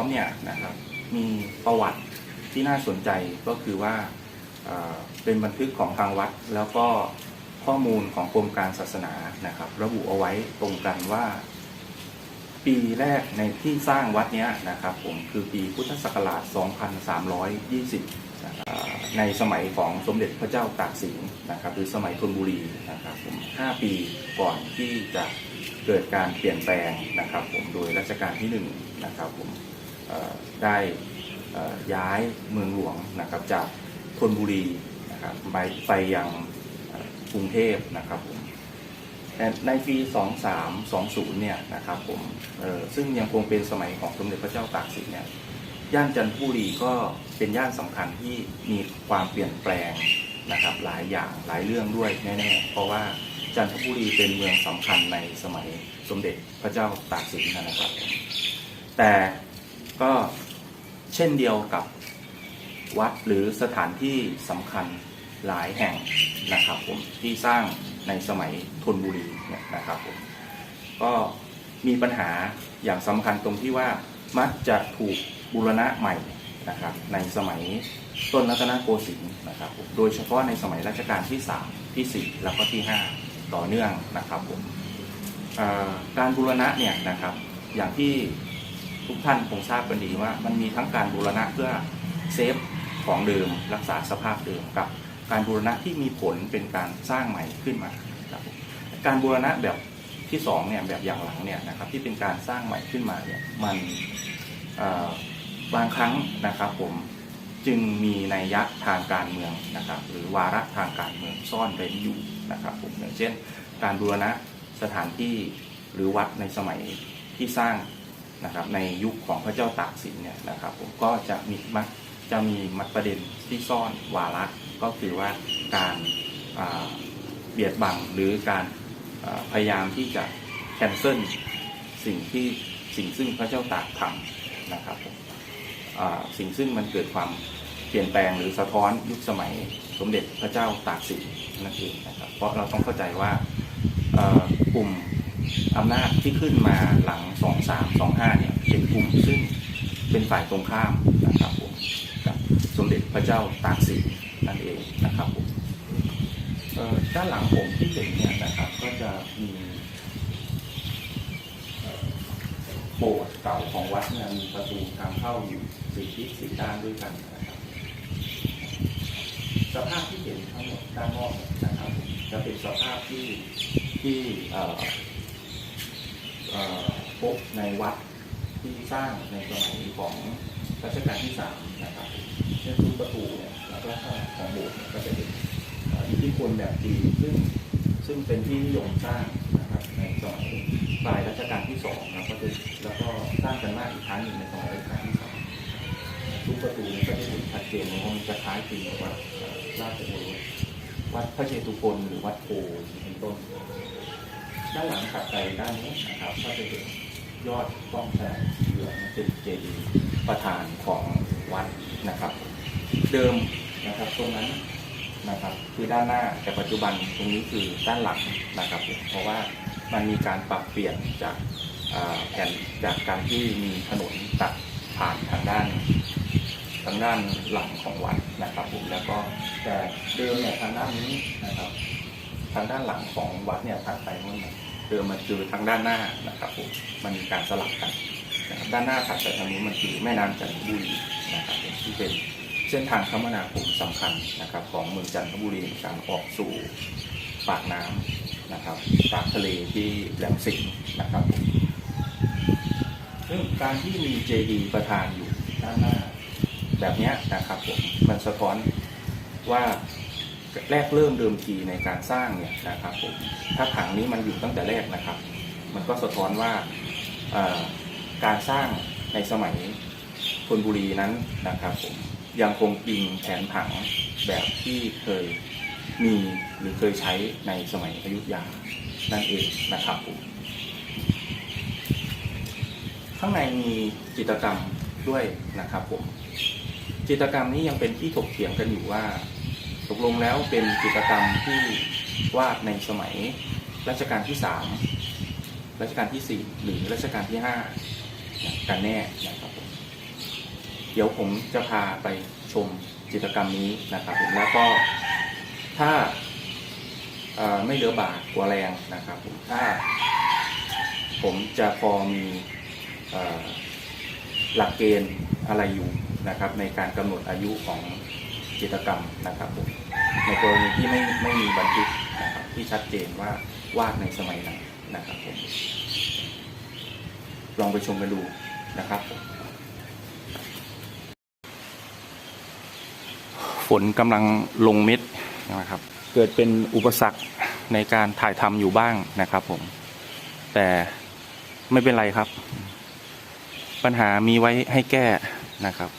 ้อมเนี่ยนะครับมีประวัติที่น่าสนใจก็คือว่าเป็นบันทึกของทางวัด แล้วก็ข้อมูลของกรมการศาสนานะครับ ระบุเอาไว้ตรงกันว่า ปีแรกในที่สร้างวัดนี้นะครับ ผมคือปีพุทธศักราช 2320นะครับในสมัยของสมเด็จพระเจ้าตากสินนะครับหรือสมัยธนบุรีนะครับผม5ปีก่อนที่จะเกิดการเปลี่ยนแปลงนะครับ ผมโดยรัชกาลที่1นะครับผม ได้ย้ายเมืองหลวงนะครับจากธนบุรีนะครับไปไปยังกรุงเทพนะครับผมแต่ในปี 2320 เนี่ยนะครับผมซึ่งยังคงเป็นสมัยของสมเด็จพระเจ้าตากสินเนี่ยย่านจันทบุรีก็เป็นย่านสำคัญที่มีความเปลี่ยนแปลงนะครับหลายอย่างหลายเรื่องด้วยแน่ๆเพราะว่าจันทบุรีเป็นเมืองสำคัญในสมัยสมเด็จพระเจ้าตากสินนะครับ แต่ ก็เช่นเดียวกับวัดหรือสถานที่สำคัญหลายแห่งนะครับผมที่สร้างในสมัยธนบุรีเนี่ยนะครับผมก็มีปัญหาอย่างสำคัญตรงที่ว่ามักจะถูกบูรณะใหม่นะครับในสมัยต้นรัตนโกสินทร์นะครับผมโดยเฉพาะในสมัยรัชกาลที่ 3 ที่ 4 แล้วก็ที่ 5 ต่อเนื่องนะครับผมการบูรณะเนี่ยนะครับอย่างที่ ทุกท่านคงทราบกันดีว่า มันมีทั้งการบูรณะเพื่อเซฟของเดิมรักษาสภาพเดิมกับการบูรณะที่มีผลเป็นการสร้างใหม่ขึ้นมาครับการบูรณะแบบที่สองเนี่ยแบบอย่างหลังเนี่ยนะครับที่เป็นการสร้างใหม่ขึ้นมาเนี่ยมันบางครั้งนะครับผมจึงมีนัยยะทางการเมืองนะครับหรือวาระทางการเมืองซ่อนเร้นอยู่นะครับผมอย่างเช่น การบูรณะสถานที่หรือวัดในสมัยที่สร้าง นะครับในยุคของพระเจ้าตากสินเนี่ยนะครับผมก็จะมีมักจะมีมัดประเด็นที่ซ่อนวาระก็คือว่าการาเบียดบังหรือการาพยายามที่จะแคนเซิลสิ่งที่สิ่งซึ่งพระเจ้าตากทำนะครับผมสิ่งซึ่งมันเกิดความเปลี่ยนแปลงหรือสะท้อนยุคสมัยสมเด็จพระเจ้าตากสินนั่นเองนะครับเพราะเราต้องเข้าใจว่ากลุ่ม อำนาจที่ขึ้นมาหลัง 2 3 2 5เนี่ยเป็นกลุ่มซึ่งเป็นฝ่ายตรงข้ามนะครับผมกับสมเด็จพระเจ้าตากสินนั่นเองนะครับผมด้านหลังผมที่เห็นเนี่ยนะครับก็จะมีโบสถ์เก่าของวัดเนี่ยมีประตูทางเข้าอยู่สี่ทิศสี่ด้านด้วยกันนะครับ สภาพที่เห็นทั้งหมดด้านนอกนะครับจะเป็นสภาพที่ที่ พบในวัดที่สร้างในสมัยของรัชกาลที่สามนะครับเช่นทุกประตูเนี่ยแล้วก็ของโบสถ์ก็จะเป็นอิทธิพลแบบจีนซึ่งซึ่งเป็นที่นิยมสร้างนะครับในสมัยปลายรัชกาลที่สองแล้วก็จะแล้วก็สร้างกันมากอีกครั้งหนึ่งในสมัยรัชกาลที่สามทุกประตูเนี่ยก็จะเห็นชัดเจนว่ามันจะคล้ายคลึงกับวัดราชโอรสวัดพระเชตุพนหรือวัดโพเป็นต้น ด้านหลังถัดไปด้านนี้นะครับก็จะเห็นยอดป้องแสงเหลืองเป็นเจดีย์ประธานของวัดนะครับ เดิมนะครับตรงนั้นนะครับ คือด้านหน้าแต่ปัจจุบันตรงนี้คือด้านหลังนะครับ เพราะว่ามันมีการปรับเปลี่ยนจากแผ่นจากการที่มีถนนตัดผ่านทางด้านทางด้านหลังของวัดนะครับผมแล้วก็แต่เดิมเนี่ยทางด้านนี้นะครับ ทางด้านหลังของวัดเนี่ยถัดไปนู่นน่ะเดิมมันคือทางด้านหน้านะครับผมมันมีการสลับกันนะครับด้านหน้าถัดไปทางนี้มันคือแม่น้ำจันทบุรีนะครับที่เป็นเส้นทางคมนาคมสำคัญนะครับ ของเมืองจันทบุรีในการออกสู่ปากน้ำนะครับปากทะเลที่แหลมสิงห์นะครับซึ่งการที่มีเจดีย์ประธานอยู่ด้านหน้า แบบนี้นะครับผมมันสะท้อนว่า แรกเริ่มเดิมทีในการสร้างเนี่ยนะครับผมถ้าผังนี้มันอยู่ตั้งแต่แรกนะครับ มันก็สะท้อนว่าการสร้างในสมัยธนบุรีนั้นนะครับผมยังคงอิงแผนผังแบบที่เคยมีหรือเคยใช้ในสมัยอยุธยานั่นเองนะครับผมข้างในมีจิตรกรรมด้วยนะครับผมจิตรกรรมนี้ยังเป็นที่ถกเถียงกันอยู่ว่า ตกลงแล้วเป็นจิตรกรรมที่วาดในสมัยรัชกาลที่สามรัชกาลที่สี่หรือรัชกาลที่ห้ากันแน่นะครับผมเดี๋ยวผมจะพาไปชมจิตรกรรมนี้นะครับผมแล้วก็ถ้าไม่เหลือบากกว่าแรงนะครับผมถ้าผมจะพอมีอหลักเกณฑ์อะไรอยู่นะครับในการกำหนดอายุของ จิตกรรมนะครับผมในกรณีที่ไม่ไม่มีบันทึกนะครับที่ชัดเจนว่าวาดในสมัยไหนนะครับผมลองไปชมกันดูนะครับฝนกำลังลงเม็ดนะครับ เกิดเป็นอุปสรรคในการถ่ายทำอยู่บ้างนะครับผม แต่ไม่เป็นไรครับ ปัญหามีไว้ให้แก้นะครับ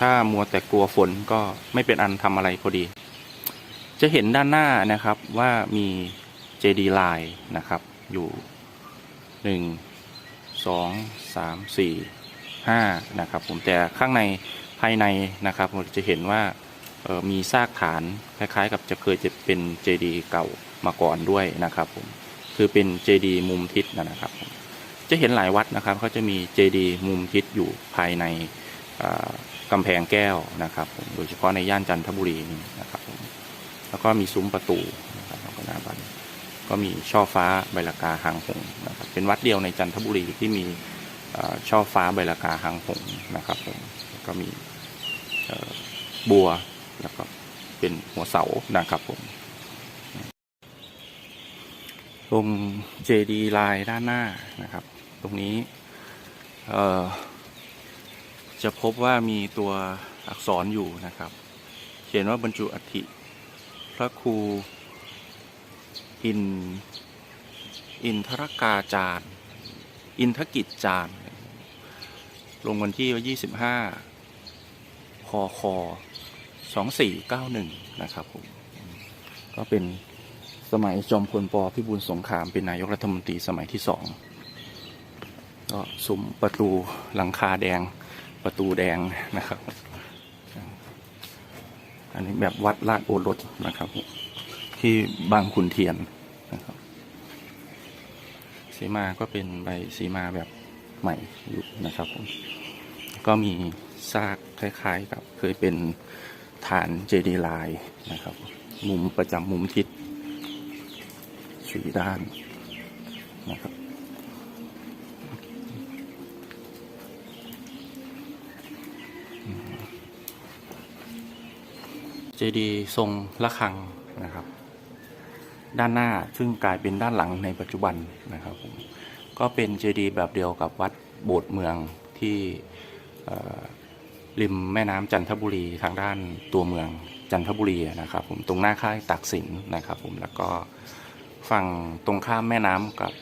ถ้ามัวแต่กลัวฝนก็ไม่เป็นอันทำอะไรพอดี จะเห็นด้านหน้านะครับว่ามีเจดีไลน์นะครับ อยู่หนึ่งสองสามสี่ห้านะครับผมแต่ข้างในภายในนะครับผมจะเห็นว่ามีซากฐานคล้ายๆ กับจะเคยจะเป็นเจดีเก่ามาก่อนด้วยนะครับผมคือเป็นเจดีมุมทิศนะครับ จะเห็นหลายวัดนะครับเขาจะมีเจดีมุมทิศอยู่ภายในอ่า กำแพงแก้วนะครับผมโดยเฉพาะในย่านจันทบุรีนี่นะครับผมแล้วก็มีซุ้มประตูนะครับแล้วก็หน้าบันก็มีช่อฟ้าใบละกาหางหงนะครับเป็นวัดเดียวในจันทบุรีที่มีช่อฟ้าใบละกาหางหงนะครับผมก็มีบัวแล้วก็เป็นหัวเสานะครับผมตรงเจดีลายด้านหน้านะครับ ตรงนี้ เอ่อ จะพบว่ามีตัวอักษรอยู่นะครับ เขียนว่าบรรจุอัฐิพระครูอิน อินทรกาจารย์ อินทกิจจารย์ ลงวันที่ 25คค2491 นะครับผม ก็เป็นสมัยจอมพลปพิบูลสงครามเป็นนายกรัฐมนตรีสมัยที่สองก็ซุ้มประตูหลังคาแดง ประตูแดงนะครับ อันนี้แบบวัดลาดโอรสนะครับ ที่บางขุนเทียนนะครับสีมาก็เป็นใบสีมาแบบใหม่อยู่นะครับผมก็มีซากคล้ายๆกับเคยเป็นฐานเจดีย์ลายนะครับ มุมประจำมุมทิศสีด้านนะครับ จดีย์ทรงละคังนะครับ ด้านหน้าซึ่งกลายเป็นด้านหลังในปัจจุบันนะครับผมก็เป็นเจดีย์แบบเดียวกับวัดโบสถ์เมืองที่ริมแม่น้ำจันทบุรีทางด้านตัวเมืองจันทบุรีนะครับ ผมตรงหน้าค่ายตากสินนะครับ ผมแล้วก็ฝั่งตรงข้ามแม่น้ำกับ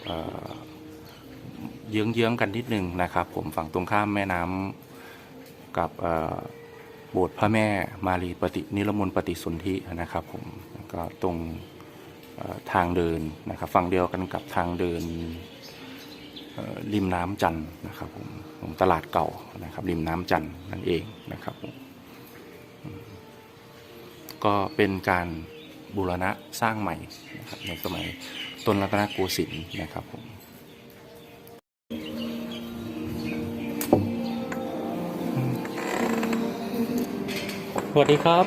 เยื้องๆกันนิดนึงนะครับ ผมฝั่งตรงข้ามแม่น้ำกับ โบสถ์พระแม่มารีปฏินิรมนปฏิสนธินะครับผมก็ตรงทางเดินนะครับฝั่งเดียวกันกับทางเดินริมน้ำจันนะครับผมของตลาดเก่านะครับริมน้ำจันนั่นเองนะครับผมอืมก็เป็นการบูรณะสร้างใหม่นะครับในสมัยต้นรัตนโกสินทร์นะครับผม วัสดีครับ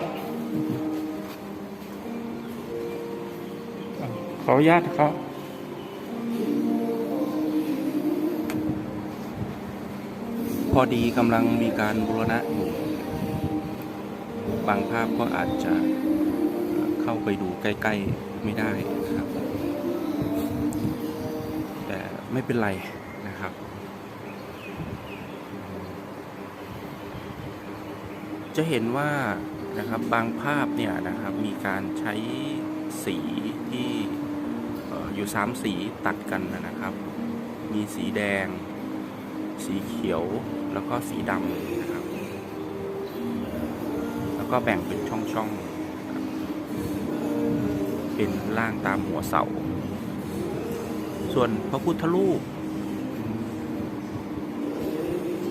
ขออนุญาตครับพอดีกำลังมีการบูรณะอยู่ บางภาพก็อาจจะเข้าไปดูใกล้ ๆ ไม่ได้นะครับ แต่ไม่เป็นไรนะครับ จะเห็นว่านะครับบางภาพเนี่ยนะครับมีการใช้สีที่ออยู่สามสีตัดกันนะครับ มีสีแดง สีเขียวแล้วก็สีดำนะครับ แล้วก็แบ่งเป็นช่องๆ เป็นร่างตามหัวเสา ส่วนพระพุทธรูป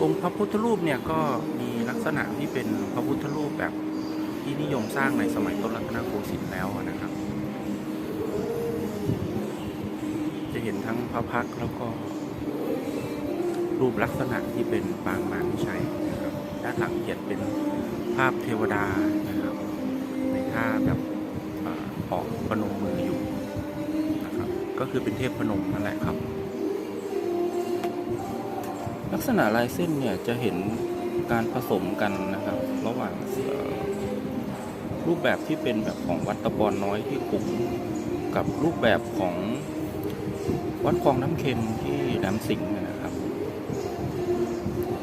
องค์พระพุทธรูปเนี่ยก็ มีลักษณะที่เป็นพระพุทธรูปแบบที่นิยมสร้างในสมัยต้นรัตนโกสินทร์แล้วนะครับ จะเห็นทั้งพระพักด์แล้วก็ รูปลักษณะที่เป็นปางมารวิชัยนะครับ ด้านหลังเขียนเป็นภาพเทวดานะครับ ในท่าแบบเอ่อออกพนมมืออยู่นะครับ ก็คือเป็นเทพพนมนั่นแหละครับ ลักษณะลายเส้นเนี่ยจะเห็น การผสมกันนะครับ ระหว่างรูปแบบที่เป็นแบบของวัดตะปอนน้อยที่ขุ่มกับรูปแบบของวัดคลองน้ำเค็มที่แหลมสิงห์นะครับ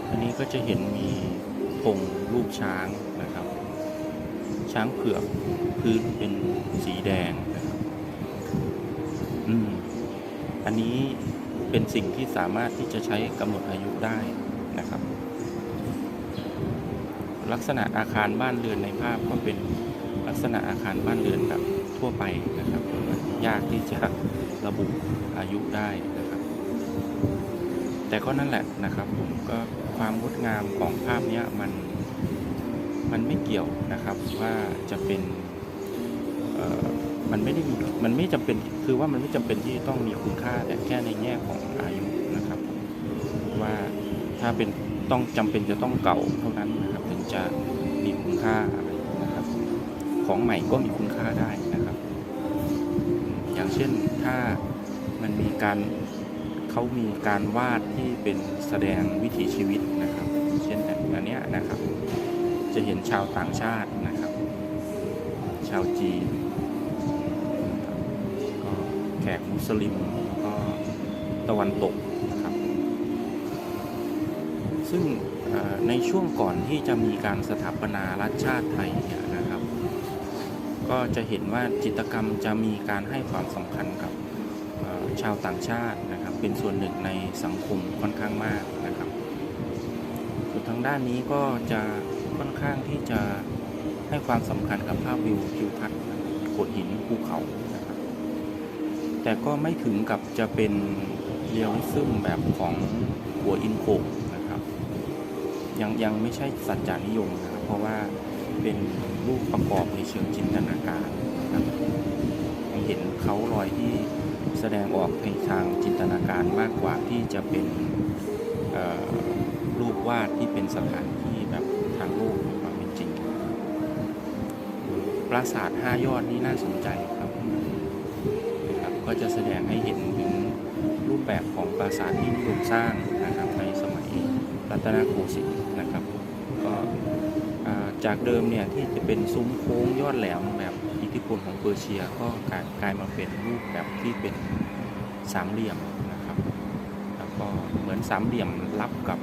อันนี้ก็จะเห็นมีธงรูปช้างนะครับ ช้างเผือกพื้นเป็นสีแดงนะครับอืมอันนี้เป็นสิ่งที่สามารถที่จะใช้กำหนดอายุได้นะครับ ลักษณะอาคารบ้านเรือนในภาพก็เป็นลักษณะอาคารบ้านเรือนแบบทั่วไปนะครับมันยากที่จะระบุอายุได้นะครับ แต่ก็นั่นแหละนะครับผมก็ความงดงามของภาพนี้มันมันไม่เกี่ยวนะครับว่าจะเป็นมันไม่ได้มีมันไม่จำเป็นคือว่ามันไม่จำเป็นที่ต้องมีคุณค่าแต่แค่ในแง่ของอายุนะครับ ว่าถ้าเป็นต้องจำเป็นจะต้องเก่าเท่านั้นนะ จะมีคุณค่าอะไรนะครับ ของใหม่ก็มีคุณค่าได้นะครับ อย่างเช่นถ้ามันมีการเขามีการวาดที่เป็นแสดงวิถีชีวิตนะครับ เช่นอันนี้นะครับ จะเห็นชาวต่างชาตินะครับ ชาวจีนก็แขกมุสลิมก็ตะวันตกนะครับ ซึ่ง ในช่วงก่อนที่จะมีการสถาปนารัฐชาติไทยเนี่ยนะครับ ก็จะเห็นว่าจิตกรรมจะมีการให้ความสำคัญกับชาวต่างชาตินะครับ เป็นส่วนหนึ่งในสังคมค่อนข้างมากนะครับส่วนทางด้านนี้ก็จะค่อนข้างที่จะให้ความสำคัญกับภาพวิวทิวทัศน์โขดหินภูเขานะครับ แต่ก็ไม่ถึงกับจะเป็นเรียลลิซึมแบบของหัวอินโขงนะค ยังยังไม่ใช่สัจจานิยมนะครับเพราะว่าเป็นรูปประกอบในเชิงจินตนาการนะครับเห็นเขารอยที่แสดงออกในทางจินตนาการมากกว่าที่จะเป็นรูปวาดที่เป็นสถานที่แบบทางโลกในความเป็นจริง ปราสาทห้ายอดนี่น่าสนใจครับนะครับ ก็จะแสดงให้เห็นถึงรูปแบบของปราสาทที่นิยมสร้างนะครับในสมัย รัตนโกสินทร์นะครับก็จากเดิมเนี่ยที่จะเป็นซุ้มโค้งยอดแหลมแบบอิทธิพลของเปอร์เซียก็กลายกลายมาเป็นรูปแบบที่เป็นสามเหลี่ยมนะครับแล้วก็เหมือนสามเหลี่ยมรับกับ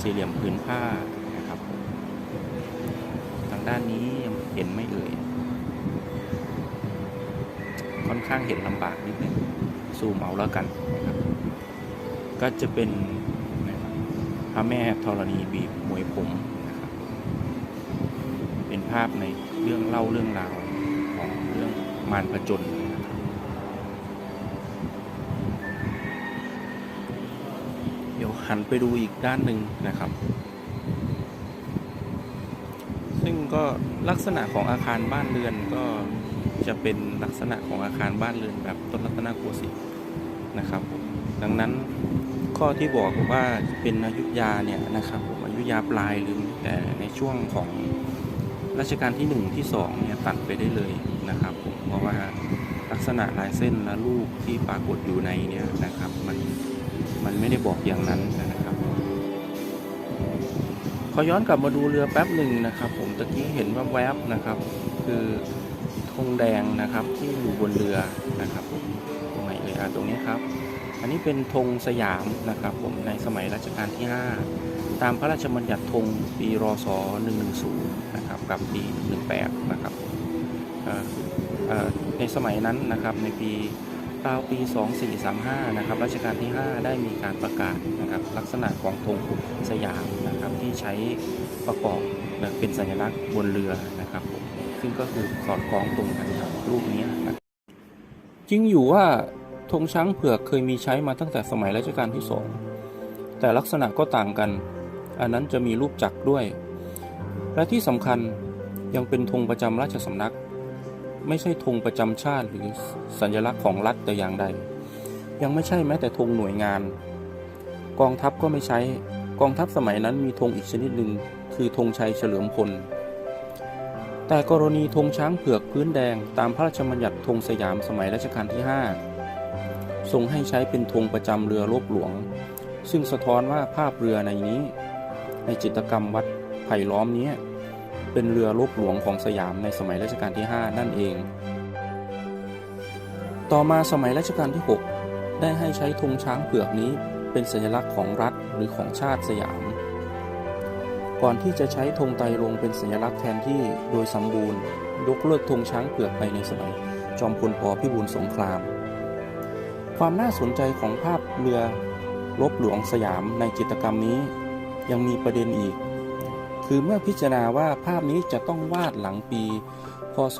สี่เหลี่ยมพื้นผ้านะครับ ทางด้านนี้ยังเห็นไม่เอ่ยค่อนข้างเห็นลำบากนิดนึงซูมเอาแล้วกันนะครับก็จะเป็น พระแม่ธรณีบีบมวยผมนะครับ เป็นภาพในเรื่องเล่าเรื่องราวของเรื่องมารผจญนเดี๋ยวหันไปดูอีกด้านหนึ่งนะครับ ซึ่งก็ลักษณะของอาคารบ้านเรือนก็จะเป็นลักษณะของอาคารบ้านเรือนแบบต้นรัตนโกสินทร์นะครับ ดังนั้น ข้อที่บอกว่าเป็นอยุธยาเนี่ยนะครับผมอยุธยาปลายหรือแต่ในช่วงของรัชกาลที่1ที่2เนี่ยตัดไปได้เลยนะครับผมเพราะว่าลักษณะลายเส้นและรูปที่ปรากฏอยู่ในเนี่ยนะครับมันมันไม่ได้บอกอย่างนั้นนะครับขอย้อนกลับมาดูเรือแป๊บหนึ่งนะครับ ผมตะกี้เห็นว่าแวบนะครับ คือธงแดงนะครับที่อยู่บนเรือนะครับผมตรงไหนเอ่ยอะตรงนี้ครับ อันนี้เป็นธงสยามนะครับ ผมในสมัยรัชกาลที่ 5 ตามพระราชบัญญัติธงปีรศ110นะครับกับปี 18 นะครับในสมัยนั้นนะครับในปีราวปี 2435 นะครับรัชกาลที่ 5 ได้มีการประกาศนะครับลักษณะของธงสยามนะครับที่ใช้ประกอบเป็นสัญลักษณ์บนเรือนะครับ ซึ่งก็คือสอดคล้องตรงกันกับรูปนี้นะครับจริงอยู่ว่า ธงช้างเผือกเคยมีใช้มาตั้งแต่สมัยรัชกาลที่สองแต่ลักษณะก็ต่างกัน อันนั้นจะมีรูปจักรด้วย และที่สำคัญยังเป็นธงประจำราชสำนัก ไม่ใช่ธงประจำชาติหรือสัญลักษณ์ของรัฐแต่อย่างใด ยังไม่ใช่แม้แต่ธงหน่วยงาน กองทัพก็ไม่ใช้ กองทัพสมัยนั้นมีธงอีกชนิดหนึ่งคือธงชัยเฉลิมพล แต่กรณีธงช้างเผือกพื้นแดงตามพระราชบัญญัติธงสยามสมัยรัชกาลที่ 5 ทรงให้ใช้เป็นธงประจำเรือรบหลวง ซึ่งสะท้อนว่าภาพเรือในนี้ ในจิตรกรรมวัดไผ่ล้อมนี้เป็นเรือรบหลวงของสยามในสมัยรัชกาลที่ 5 นั่นเอง ต่อมาสมัยรัชกาลที่ 6 ได้ให้ใช้ธงช้างเผือกนี้เป็นสัญลักษณ์ของรัฐหรือของชาติสยาม ก่อนที่จะใช้ธงไตรรงเป็นสัญลักษณ์แทนที่โดยสมบูรณ์ ยกเลิกธงช้างเผือกไปในสมัยจอมพลปพิบูลสงคราม ความน่าสนใจของภาพเรือรบหลวงสยามในจิตรกรรมนี้ ยังมีประเด็นอีก คือเมื่อพิจารณาว่าภาพนี้จะต้องวาดหลังปี พศ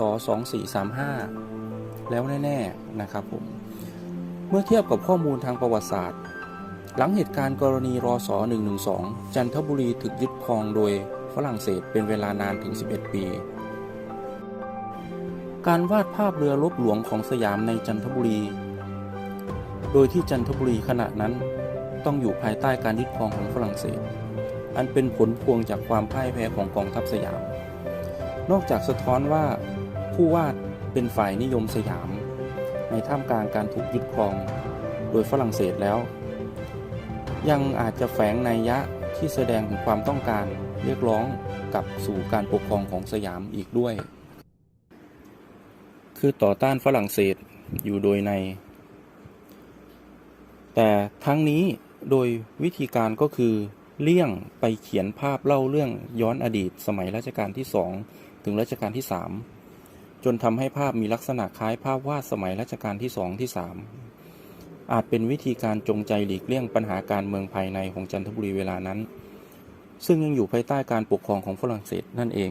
2435 แล้วแน่ๆนะครับผม เมื่อเทียบกับข้อมูลทางประวัติศาสตร์ หลังเหตุการณ์กรณีรอสอ112 จันทบุรีถูกยึดครองโดยฝรั่งเศสเป็นเวลานานถึง 11 ปี การวาดภาพเรือรบหลวงของสยามในจันทบุรี โดยที่จันทบุรีขณะนั้นต้องอยู่ภายใต้การยึดครองของฝรั่งเศส อันเป็นผลพวงจากความพ่ายแพ้ของกองทัพสยาม นอกจากสะท้อนว่าผู้วาดเป็นฝ่ายนิยมสยาม ในท่ามกลางการถูกยึดครอง โดยฝรั่งเศสแล้ว ยังอาจจะแฝงนัยยะที่แสดงถึงความต้องการเรียกร้องกลับสู่การปกครองของสยามอีกด้วย คือต่อต้านฝรั่งเศสอยู่โดยใน แต่ทั้งนี้โดยวิธีการก็คือเลี่ยงไปเขียนภาพเล่าเรื่องย้อนอดีต สมัยรัชกาลที่สองถึงรัชกาลที่สามจนทำให้ภาพมีลักษณะคล้ายภาพวาดสมัยรัชกาลที่สองที่สามอาจเป็นวิธีการจงใจหลีกเลี่ยงปัญหาการเมืองภายในของจันทบุรีเวลานั้น ซึ่งยังอยู่ภายใต้การปกครองของฝรั่งเศสนั่นเอง